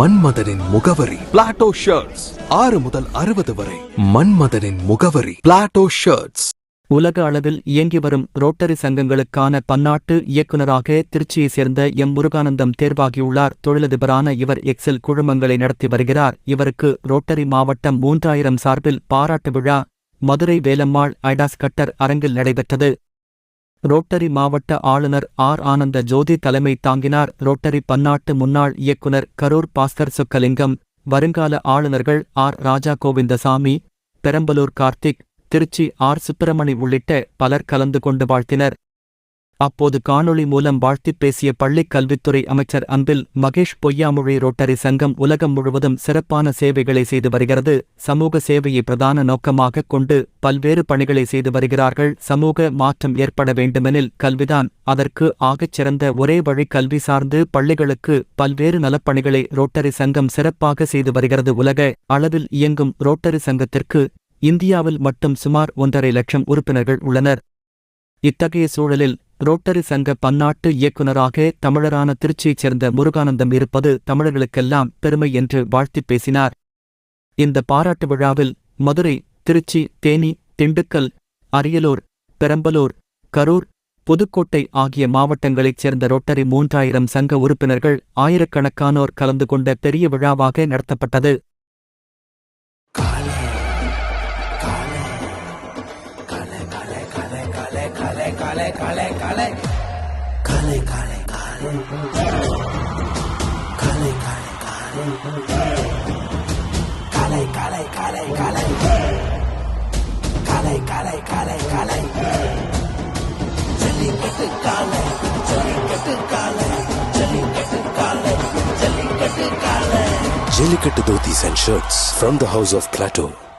மன்மதனின் முகவரி. Plato shirts ஆறு முதல் அறுபது வரை. மன்மதனின் முகவரி. பிளாட்டோ ஷர்ட்ஸ் உலக அளவில் இயங்கி வரும் ரோட்டரி சங்கங்களுக்கான பன்னாட்டு இயக்குநராக திருச்சியைச் சேர்ந்த எம் முருகானந்தம் தேர்வாகியுள்ளார். தொழிலதிபரான இவர் எக்ஸல் குழுமங்களை நடத்தி வருகிறார். இவருக்கு ரோட்டரி மாவட்டம் மூன்றாயிரம் சார்பில் பாராட்டு விழா மதுரை வேலம்மாள் ஐடாஸ் கட்டர் அரங்கில் நடைபெற்றது. ரோட்டரி மாவட்ட ஆளுநர் ஆர். ஆனந்த ஜோதி தலைமை தாங்கினார். ரோட்டரி பன்னாட்டு முன்னாள் இயக்குனர் கரூர் பாஸ்கர் சுக்கலிங்கம் வருங்கால ஆளுநர்கள் ஆர். ராஜா கோவிந்தசாமி பெரம்பலூர் கார்த்திக் திருச்சி ஆர். சுப்பிரமணி உள்ளிட்ட பலர் கலந்து கொண்டு வாழ்த்தினர். அப்போது காணொளி மூலம் வாழ்த்திப் பேசிய பள்ளிக் கல்வித்துறை அமைச்சர் அன்பில் மகேஷ் பொய்யாமொழி ரோட்டரி சங்கம் உலகம் முழுவதும் சிறப்பான சேவைகளை செய்து வருகிறது. சமூக சேவையை பிரதான நோக்கமாக கொண்டு பல்வேறு பணிகளை செய்து வருகிறார்கள். சமூக மாற்றம் ஏற்பட வேண்டுமெனில் கல்விதான் அதற்கு ஆகச் சிறந்த ஒரே வழி கல்வி சார்ந்து பள்ளிகளுக்கு பல்வேறு நலப்பணிகளை ரோட்டரி சங்கம் சிறப்பாக செய்து வருகிறது. உலக அளவில் இயங்கும் ரோட்டரி சங்கத்திற்கு இந்தியாவில் மட்டும் சுமார் ஒன்றரை லட்சம் உறுப்பினர்கள் உள்ளனர். இத்தகைய சூழலில் ரோட்டரி சங்க பன்னாட்டு இயக்குநராக தமிழரான திருச்சியைச் சேர்ந்த முருகானந்தம் இருப்பது தமிழர்களுக்கெல்லாம் பெருமை என்று வாழ்த்திப் பேசினார். இந்த பாராட்டு விழாவில் மதுரை திருச்சி தேனி திண்டுக்கல் அரியலூர் பெரம்பலூர் கரூர் புதுக்கோட்டை ஆகிய மாவட்டங்களைச் சேர்ந்த ரோட்டரி மூன்றாயிரம் சங்க உறுப்பினர்கள் ஆயிரக்கணக்கானோர் கலந்து கொண்ட பெரிய விழாவாக நடத்தப்பட்டது. काले काले काले काले काले। काले काले काले। काले काले काले। काले काले काले काले। काले काले काले काले। चली कट काले चली कट काले चली कट काले Dhotis and Shirts from the House of Plateau.